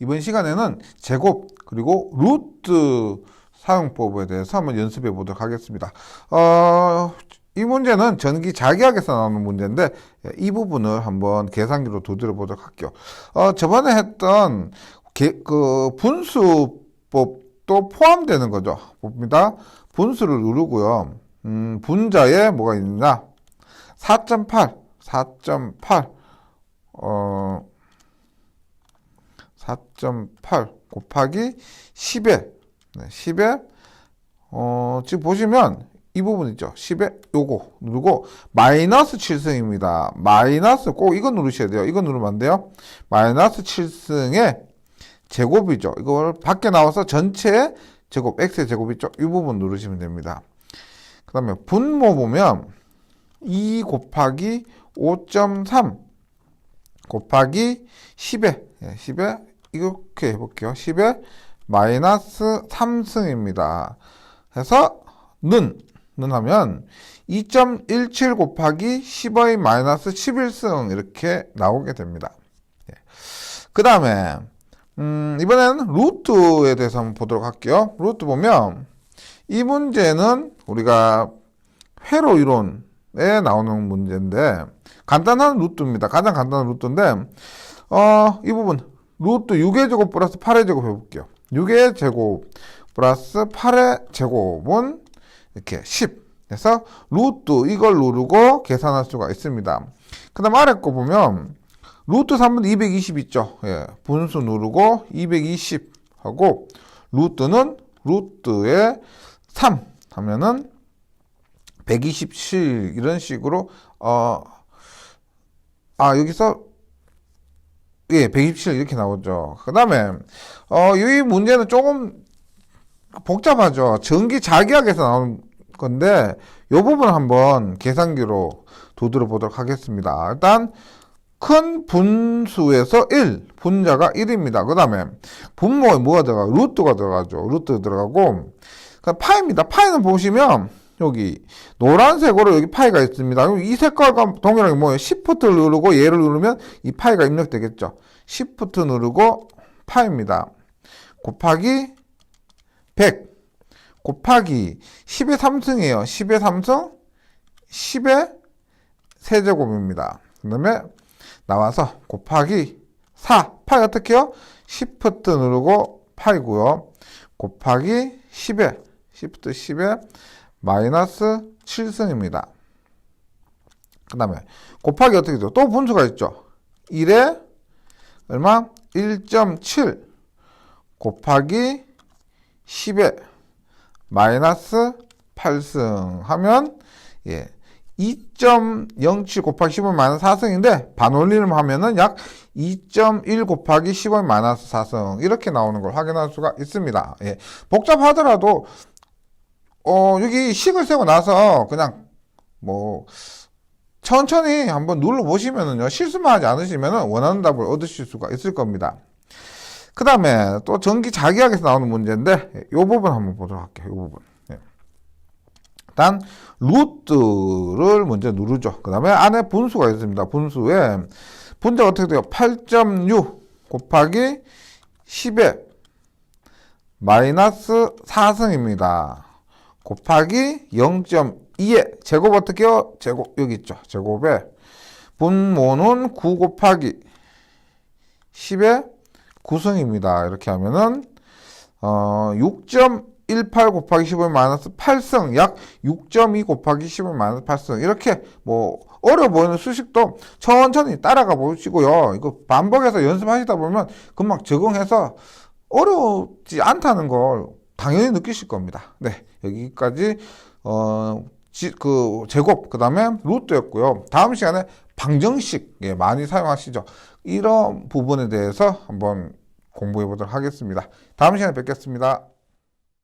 이번 시간에는 제곱 그리고 루트 사용법에 대해서 한번 연습해 보도록 하겠습니다. 어, 이 문제는 전기 자기학에서 나오는 문제인데 이 부분을 한번 계산기로 두드려 보도록 할게요. 어, 저번에 했던 개- 그 분수법도 포함되는 거죠. 봅니다. 분수를 누르고요. 음, 분자에 뭐가 있느냐? 4.8, 4.8, 어, 4.8 곱하기 10에, 네, 10에, 어, 지금 보시면 이 부분 있죠. 10에 요거 누르고 마이너스 7승입니다. 마이너스 꼭 이거 누르셔야 돼요. 이거 누르면 안 돼요. 마이너스 7승의 제곱이죠. 이걸 밖에 나와서 전체의 제곱, x의 제곱 있죠. 이 부분 누르시면 됩니다. 그 다음에 분모 보면 2 곱하기 5.3 곱하기 10에, 10에 이렇게 해볼게요. 10에 마이너스 3승입니다. 해서 는, 는 하면 2.17 곱하기 10의 마이너스 11승 이렇게 나오게 됩니다. 그 다음에 음, 이번에는 루트에 대해서 한번 보도록 할게요. 루트 보면 이 문제는 우리가 회로 이론에 나오는 문제인데 간단한 루트입니다. 가장 간단한 루트인데 어, 이 부분 루트 6의 제곱 플러스 8의 제곱 해볼게요. 6의 제곱 플러스 8의 제곱은 이렇게 10 그래서 루트 이걸 누르고 계산할 수가 있습니다. 그 다음 아래 거 보면 루트 3분 220 있죠. 예, 분수 누르고 220 하고 루트는 루트에 3 하면은 127 이런 식으로 어, 아 여기서 예, 127 이렇게 나오죠. 그 다음에 어, 이 문제는 조금 복잡하죠. 전기 자기학에서 나오는 건데 이 부분 한번 계산기로 두드려 보도록 하겠습니다. 일단 큰 분수에서 1, 분자가 1입니다. 그 다음에 분모에 뭐가 들어가? 루트가 들어가죠. 루트 들어가고 그 파이입니다. 파이는 보시면 여기 노란색으로 여기 파이가 있습니다. 이 색깔과 동일하게 뭐예요? Shift 누르고 얘를 누르면 이 파이가 입력되겠죠. Shift 누르고 파입니다. 곱하기 100 곱하기 10의 3승이에요. 10의 3승 10의 세제곱입니다. 그 다음에 나와서 곱하기 4 파이 어떻게 해요? Shift 누르고 파이고요. 곱하기 10에 Shift 10에 마이너스 7승입니다. 그 다음에 곱하기 어떻게 되죠? 또 분수가 있죠. 1에 얼마? 1.7 곱하기 10에 마이너스 8승 하면 예. 2.07 곱하기 10은 마이너스 4승인데 반올림을 하면은 약 2.1 곱하기 10은 마이너스 4승 이렇게 나오는 걸 확인할 수가 있습니다. 예. 복잡하더라도 어, 여기 식을 세고 나서 그냥 뭐 천천히 한번 눌러 보시면은요 실수만 하지 않으시면은 원하는 답을 얻으실 수가 있을 겁니다. 그 다음에 또 전기 자기학에서 나오는 문제인데 이 부분 한번 보도록 할게요. 이 부분. 예. 일단 루트를 먼저 누르죠. 그 다음에 안에 분수가 있습니다. 분수에 분자가 어떻게 돼요? 8.6 곱하기 10에 마이너스 4승입니다. 곱하기 0.2에 제곱 어떻게 해요? 제곱 여기 있죠. 제곱에 분모는 9 곱하기 10에 9승입니다. 이렇게 하면은 어, 6.18 곱하기 10은 마이너스 8승, 약 6.2 곱하기 10은 마이너스 8승. 이렇게 뭐 어려 보이는 수식도 천천히 따라가 보시고요. 이거 반복해서 연습하시다 보면 금방 적응해서 어렵지 않다는 걸 당연히 느끼실 겁니다. 네, 여기까지 어, 지, 그 제곱 그다음에 루트였고요. 다음 시간에 방정식 예, 많이 사용하시죠. 이런 부분에 대해서 한번 공부해 보도록 하겠습니다. 다음 시간에 뵙겠습니다.